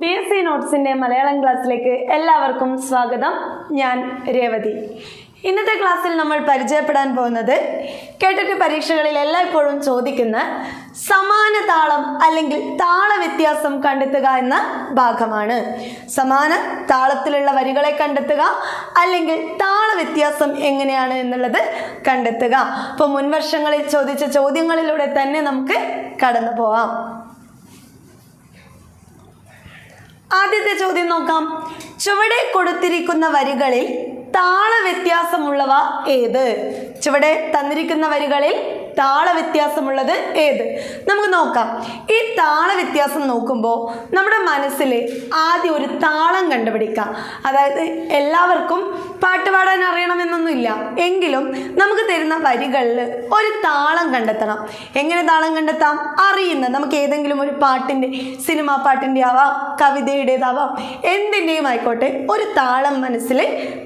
P S C നോട്ട്സിന്റെ മലയാളം ക്ലാസ്സിലേക്ക് എല്ലാവർക്കും സ്വാഗതം. ഞാൻ രേവതി. ഇന്നത്തെ ക്ലാസ്സിൽ നമ്മൾ പരിചയപ്പെടാൻ പോകുന്നത് കേട്ടിട്ട് പരീക്ഷകളിൽ എല്ലായ്പ്പോഴും ചോദിക്കുന്ന സമാന താളം അല്ലെങ്കിൽ താള വ്യത്യാസം കണ്ടെത്തുക എന്ന ഭാഗമാണ്. സമാന താളത്തിലുള്ള വരികളെ കണ്ടെത്തുക അല്ലെങ്കിൽ താള വ്യത്യാസം എങ്ങനെയാണ് എന്നുള്ളത് കണ്ടെത്തുക. അപ്പോൾ മുൻവർഷങ്ങളിൽ ചോദിച്ച ചോദ്യങ്ങളിലൂടെ തന്നെ നമുക്ക് കടന്നു പോവാം. ആദ്യത്തെ ചോദ്യം നോക്കാം. ചുവടെ കൊടുത്തിരിക്കുന്ന വരികളിൽ താള വ്യത്യാസമുള്ളവ ഏത്? ചുവടെ തന്നിരിക്കുന്ന വരികളിൽ താള വ്യത്യാസമുള്ളത് ഏത്? നമുക്ക് നോക്കാം. ഈ താള വ്യത്യാസം നോക്കുമ്പോൾ നമ്മുടെ മനസ്സിൽ ആദ്യം ഒരു താളം കണ്ടുപിടിക്കാം. അതായത് എല്ലാവർക്കും പാട്ട് പാടാൻ അറിയണമെന്നൊന്നുമില്ല. എങ്കിലും നമുക്ക് തരുന്ന വരികളിൽ ഒരു താളം കണ്ടെത്തണം. എങ്ങനെ താളം കണ്ടെത്താം? അറിയുന്ന നമുക്ക് ഏതെങ്കിലും ഒരു പാട്ടിന്റെ സിനിമാ പാട്ടിന്റെ ആവാം കവിതയുടേതാവാം എന്തിന്റെയും ആയിക്കോട്ടെ ഒരു താളം മനസ്സിൽ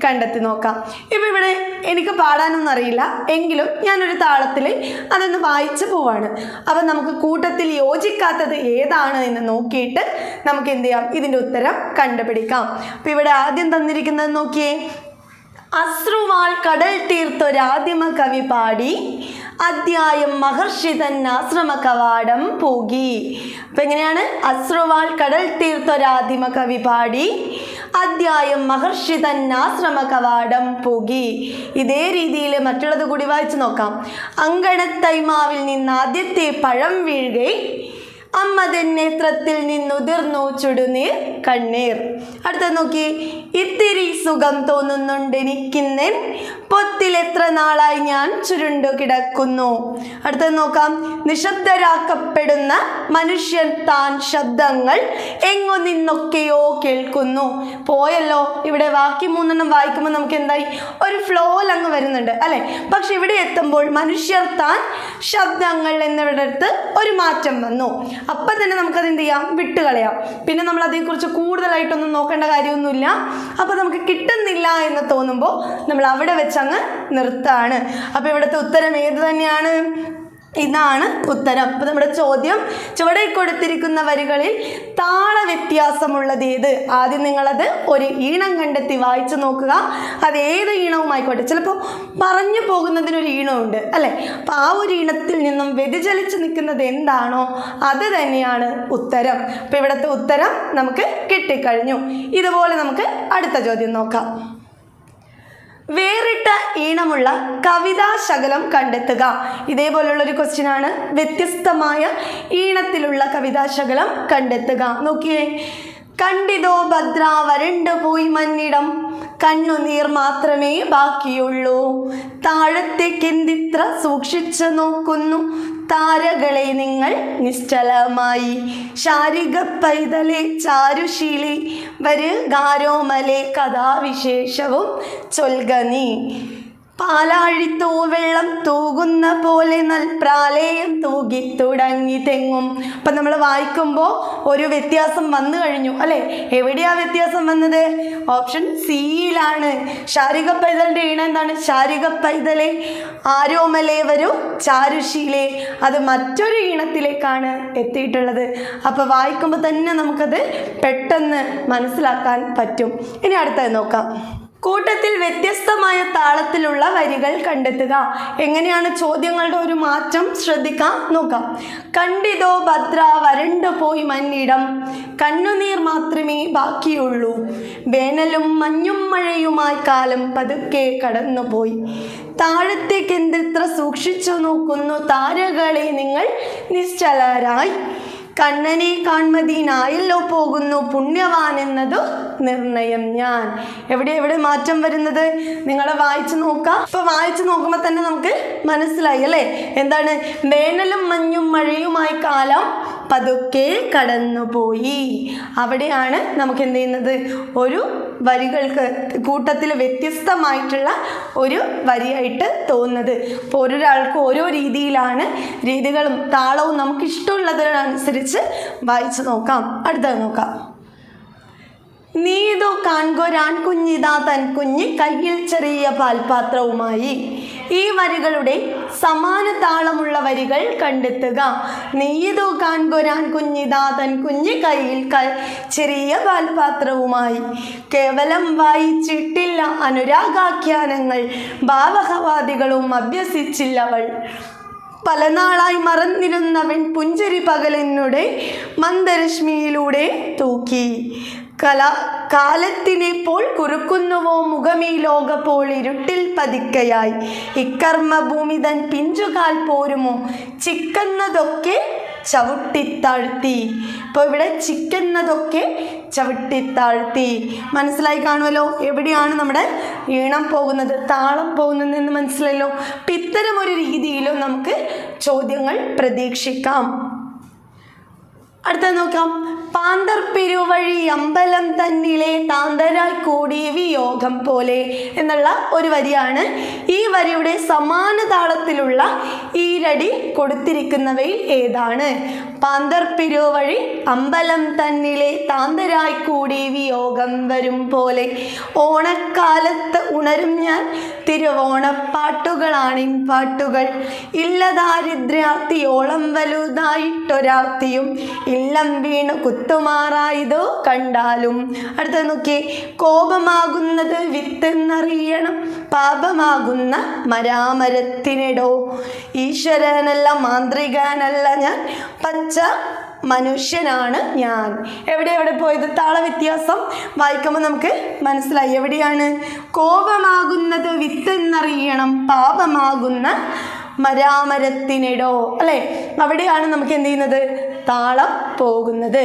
കണ്ടെത്തി നോക്കാം. ഇപ്പം ഇവിടെ എനിക്ക് പാടാനൊന്നും അറിയില്ല. എങ്കിലും ഞാനൊരു താളത്തിൽ അതൊന്ന് വായിച്ചു പോവാണ്. അപ്പം നമുക്ക് കൂട്ടത്തിൽ യോജിക്കാത്തത് ഏതാണ് എന്ന് നോക്കിയിട്ട് നമുക്ക് എന്ത് ചെയ്യാം? ഇതിന്റെ ഉത്തരം കണ്ടുപിടിക്കാം. അപ്പം ഇവിടെ ആദ്യം തന്നിരിക്കുന്നത് നോക്കിയേ. അശ്രുവാൾ കടൽ തീർത്തൊരാദിമ കവി പാടി അധ്യായം മഹർഷി തന്നെ ആശ്രമ കവാടം പോകി. അപ്പം എങ്ങനെയാണ്? അശ്രുവാൾ കടൽ തീർത്തൊരാദിമ കവി പാടി അധ്യായം മഹർഷി തന്നെ ആശ്രമ കവാടം പുകി. ഇതേ രീതിയിൽ മറ്റുള്ളത് കൂടി വായിച്ചു നോക്കാം. അങ്കണത്തൈമാവിൽ നിന്ന് ആദ്യത്തെ പഴം വീഴുകെ അമ്മതൻ നേത്രത്തിൽ നിന്നുതിർന്നു ചുടുനീർ കണ്ണീർ. അടുത്ത നോക്കി. ഇത്തിരി സുഖം തോന്നുന്നുണ്ട് എനിക്കിന്നൻ പൊത്തിൽ എത്ര നാളായി ഞാൻ ചുരുണ്ടു കിടക്കുന്നു. അടുത്ത നോക്കാം. നിശബ്ദരാക്കപ്പെടുന്ന മനുഷ്യൻ താൻ ശബ്ദങ്ങൾ എങ്ങു നിന്നൊക്കെയോ കേൾക്കുന്നു. പോയല്ലോ. ഇവിടെ ബാക്കി മൂന്നെണ്ണം വായിക്കുമ്പോൾ നമുക്ക് എന്തായി? ഒരു ഫ്ലോയിൽ അങ്ങ് വരുന്നുണ്ട് അല്ലേ? പക്ഷെ ഇവിടെ എത്തുമ്പോൾ മനുഷ്യർ താൻ ശബ്ദങ്ങൾ എന്നിവിടത്ത് ഒരു മാറ്റം വന്നു. അപ്പം തന്നെ നമുക്കത് എന്ത് ചെയ്യാം? വിട്ടുകളയാം പിന്നെ നമ്മൾ അതേക്കുറിച്ച് കൂടുതലായിട്ടൊന്നും നോക്കേണ്ട കാര്യമൊന്നുമില്ല. അപ്പോൾ നമുക്ക് കിട്ടുന്നില്ല എന്ന് തോന്നുമ്പോൾ നമ്മൾ അവിടെ വെച്ചങ്ങ് നിർത്താണ്. അപ്പോൾ ഇവിടുത്തെ ഉത്തരം ഏത് തന്നെയാണ്? ഇതാണ് ഉത്തരം. അപ്പോൾ നമ്മുടെ ചോദ്യം ചുവടെ കൊടുത്തിരിക്കുന്ന വരികളിൽ താള വ്യത്യാസമുള്ളത് ഏത്? ആദ്യം നിങ്ങളത് ഒരു ഈണം കണ്ടെത്തി വായിച്ചു നോക്കുക. അത് ഏത് ഈണവുമായിക്കോട്ടെ? ചിലപ്പോൾ പറഞ്ഞു പോകുന്നതിനൊരു ഈണമുണ്ട് അല്ലേ? അപ്പോൾ ആ ഒരു ഈണത്തിൽ നിന്നും വ്യതിചലിച്ച് നിൽക്കുന്നത് എന്താണോ അത് തന്നെയാണ് ഉത്തരം. അപ്പോൾ ഇവിടുത്തെ ഉത്തരം നമുക്ക് കിട്ടിക്കഴിഞ്ഞു. ഇതുപോലെ നമുക്ക് അടുത്ത ചോദ്യം നോക്കാം. വേറിട്ട ഈണമുള്ള കവിതാ ശകലം കണ്ടെത്തുക. ഇതേപോലുള്ള ഒരു ക്വസ്റ്റ്യൻ ആണ്. വ്യത്യസ്തമായ ഈണത്തിലുള്ള കവിതാ ശകലം കണ്ടെത്തുക. നോക്കിയേ. കണ്ടിതോ ഭദ്ര വരണ്ടു പോയി മന്നിടം. കണ്ണുനീർ മാത്രമേ ബാക്കിയുള്ളൂ. താഴത്തേക്കെന്തിത്ര സൂക്ഷിച്ചു നോക്കുന്നു. താരകളെ നിങ്ങൾ നിശ്ചലമായി. ശാരിക പൈതലെ ചാരുശീലി വരുകാരോമലെ കഥാവിശേഷവും ചൊൽക നീ. പാലാഴിത്തൂ വെള്ളം തൂകുന്ന പോലെ നൽ പ്രാലേയം തൂകി തുടങ്ങി തെങ്ങും. അപ്പം നമ്മൾ വായിക്കുമ്പോൾ ഒരു വ്യത്യാസം വന്നു കഴിഞ്ഞു അല്ലേ? എവിടെയാ വ്യത്യാസം വന്നത്? ഓപ്ഷൻ സിയിലാണ്. ശാരിക പൈതലിന്റെ ഈണം എന്താണ്? ശാരിക പൈതലെ ആരോമലേ വരൂ ചാരുശീലെ. അത് മറ്റൊരു ഈണത്തിലേക്കാണ് എത്തിയിട്ടുള്ളത്. അപ്പോൾ വായിക്കുമ്പോൾ തന്നെ നമുക്കത് പെട്ടെന്ന് മനസ്സിലാക്കാൻ പറ്റും. ഇനി അടുത്തത് നോക്കാം. കൂട്ടത്തിൽ വ്യത്യസ്തമായ താളത്തിലുള്ള വരികൾ കണ്ടെത്തുക. എങ്ങനെയാണ് ചോദ്യങ്ങളുടെ ഒരു മാറ്റം? ശ്രദ്ധിക്കാം നോക്കാം. കണ്ടിതോ ഭദ്ര വരണ്ടു പോയി മന്നിടം കണ്ണുനീർ മാത്രമേ ബാക്കിയുള്ളൂ. വേനലും മഞ്ഞും മഴയുമായി കാലം പതുക്കെ കടന്നുപോയി. താഴത്തേക്ക് എന്തിത്ര സൂക്ഷിച്ചു നോക്കുന്നു താരകളെ നിങ്ങൾ നിശ്ചലരായി. കണ്ണനെ കാൺമതിനായല്ലോ പോകുന്നു പുണ്യവാൻ എന്നതു നിർണയം ഞാൻ. എവിടെ എവിടെ മാറ്റം വരുന്നത്? നിങ്ങളെ വായിച്ചു നോക്കാം. ഇപ്പൊ വായിച്ചു നോക്കുമ്പോൾ തന്നെ നമുക്ക് മനസ്സിലായി അല്ലേ? എന്താണ്? വേനലും മഞ്ഞും മഴയുമായി കാലം പതുക്കെ കടന്നുപോയി. അവിടെയാണ് നമുക്ക് എന്ത് ചെയ്യുന്നത്? ഒരു വരികൾക്ക് കൂട്ടത്തിൽ വ്യത്യസ്തമായിട്ടുള്ള ഒരു വരിയായിട്ട് തോന്നുന്നത്. അപ്പോൾ ഒരാൾക്ക് ഓരോ രീതിയിലാണ് രീതികളും താളവും നമുക്ക് ഇഷ്ടമുള്ളതിനനുസരിച്ച് വായിച്ചു നോക്കാം. അടുത്തത് നോക്കാം. നീതോ കാൺകൊരാൻ കുഞ്ഞിതാ തൻ കുഞ്ഞ് കയ്യിൽ ചെറിയ പാൽപാത്രവുമായി. ഈ വരികളുടെ സമാന താളമുള്ള വരികൾ കണ്ടെത്തുക. നെയ്യതോ കാൺകൊരാൻ കുഞ്ഞിതാ തൻ കുഞ്ഞു കയ്യിൽ ക. ചെറിയ പാൽപാത്രവുമായി കേവലം വായിച്ചിട്ടില്ല അനുരാഗാഖ്യാനങ്ങൾ. ഭാവഹവാദികളും അഭ്യസിച്ചില്ലവൾ. പല നാളായി മറന്നിരുന്നവൻ പുഞ്ചരി പകലെന്നുടെ മന്ദരശ്മിയിലൂടെ തൂക്കി. കല കാലത്തിനെ പോൽ കുറുക്കുന്നുവോ മുഖമീ ലോകപ്പോൾ ഇരുട്ടിൽ പതിക്കയായി. ഇക്കർമ്മഭൂമി തൻ പിഞ്ചുകാൽ പോരുമോ? ചിക്കുന്നതൊക്കെ ചവിട്ടിത്താഴ്ത്തി ഇപ്പോൾ ഇവിടെ ചിക്കുന്നതൊക്കെ ചവിട്ടിത്താഴ്ത്തി മനസ്സിലായി കാണുമല്ലോ? എവിടെയാണ് നമ്മുടെ ഈണം പോകുന്നത്? താളം പോകുന്നതെന്ന് മനസ്സിലല്ലോ അപ്പം ഇത്തരം ഒരു രീതിയിലും നമുക്ക് ചോദ്യങ്ങൾ പ്രതീക്ഷിക്കാം. അടുത്ത നോക്കാം. പാന്തർ പെരുവഴി അമ്പലം തന്നിലെ താന്തരായി കൂടിയ വിയോഗം പോലെ എന്നുള്ള ഒരു വരിയാണ് ഈ വരിയുടെ സമാന താളത്തിലുള്ള ഈരടി കൊടുത്തിരിക്കുന്നവയിൽ ഏതാണ്? പാന്തർ പെരുവഴി അമ്പലം തന്നിലെ താന്തരായി കൂടിയ വിയോഗം വരും പോലെ. ഓണക്കാലത്ത് ഉണരും ഞാൻ തിരുവോണപ്പാട്ടുകളാണിൻ പാട്ടുകൾ. ഇല്ല ദാരിദ്ര്യാർത്തിയോളം വലുതായിട്ടൊരാർത്തിയും ഇല്ലം വീണ് കുത്തുമാറായതോ കണ്ടാലും? അടുത്ത നോക്കി കോപമാകുന്നത് വിത്തെന്നറിയണം. പാപമാകുന്ന മരാമരത്തിനിടോ. ഈശ്വരനല്ല മാന്ത്രികനല്ല ഞാൻ. പച്ച മനുഷ്യനാണ് ഞാൻ. എവിടെ എവിടെ പോയത്? താള വ്യത്യാസം വായിക്കുമ്പോൾ നമുക്ക് മനസ്സിലായി. എവിടെയാണ്? കോപമാകുന്നത് വിത്തെന്നറിയണം. പാപമാകുന്ന മരാമരത്തിനിടോ. അല്ലേ? അവിടെയാണ് നമുക്ക് എന്ത് ചെയ്യുന്നത്? താളം പോകുന്നത്.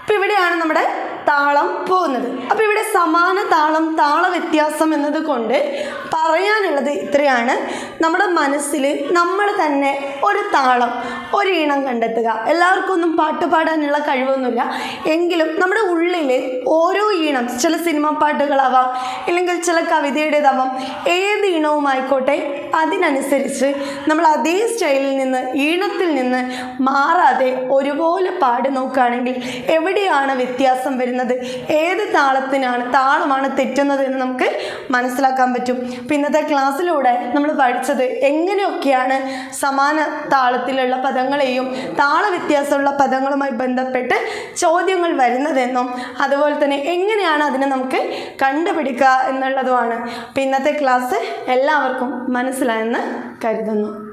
അപ്പം ഇവിടെയാണ് നമ്മുടെ താളം പോകുന്നത്. അപ്പോൾ ഇവിടെ സമാന താളം താള വ്യത്യാസം എന്നത് കൊണ്ട് പറയാനുള്ളത് ഇത്രയാണ്. നമ്മുടെ മനസ്സിൽ നമ്മൾ തന്നെ ഒരു താളം ഒരു ഈണം കണ്ടെത്തുക. എല്ലാവർക്കും ഒന്നും പാട്ട് പാടാനുള്ള കഴിവൊന്നുമില്ല. എങ്കിലും നമ്മുടെ ഉള്ളിൽ ഓരോ ഈണം ചില സിനിമ പാട്ടുകളാവാം അല്ലെങ്കിൽ ചില കവിതയുടേതാവാം ഏത് ഈണവുമായിക്കോട്ടെ അതിനനുസരിച്ച് നമ്മൾ അതേ സ്റ്റൈലിൽ നിന്ന് ഈണത്തിൽ നിന്ന് മാറാതെ ഒരുപോലെ പാടി നോക്കുകയാണെങ്കിൽ എവിടെയാണ് വ്യത്യാസം വരുന്നത് ഏത് താളത്തിനാണ് താളമാണ് തെറ്റുന്നത് എന്ന് നമുക്ക് മനസ്സിലാക്കാൻ പറ്റും. അപ്പം ഇന്നത്തെ ക്ലാസ്സിലൂടെ നമ്മൾ പഠിച്ചത് എങ്ങനെയൊക്കെയാണ് സമാന താളത്തിലുള്ള പദങ്ങളെയും താള വ്യത്യാസമുള്ള പദങ്ങളുമായി ബന്ധപ്പെട്ട് ചോദ്യങ്ങൾ വരുന്നതെന്നും അതുപോലെ തന്നെ എങ്ങനെയാണ് അതിനെ നമുക്ക് കണ്ടുപിടിക്കുക എന്നുള്ളതുമാണ്. അപ്പം ഇന്നത്തെ ക്ലാസ് എല്ലാവർക്കും മനസ്സിലായെന്ന് കരുതുന്നു.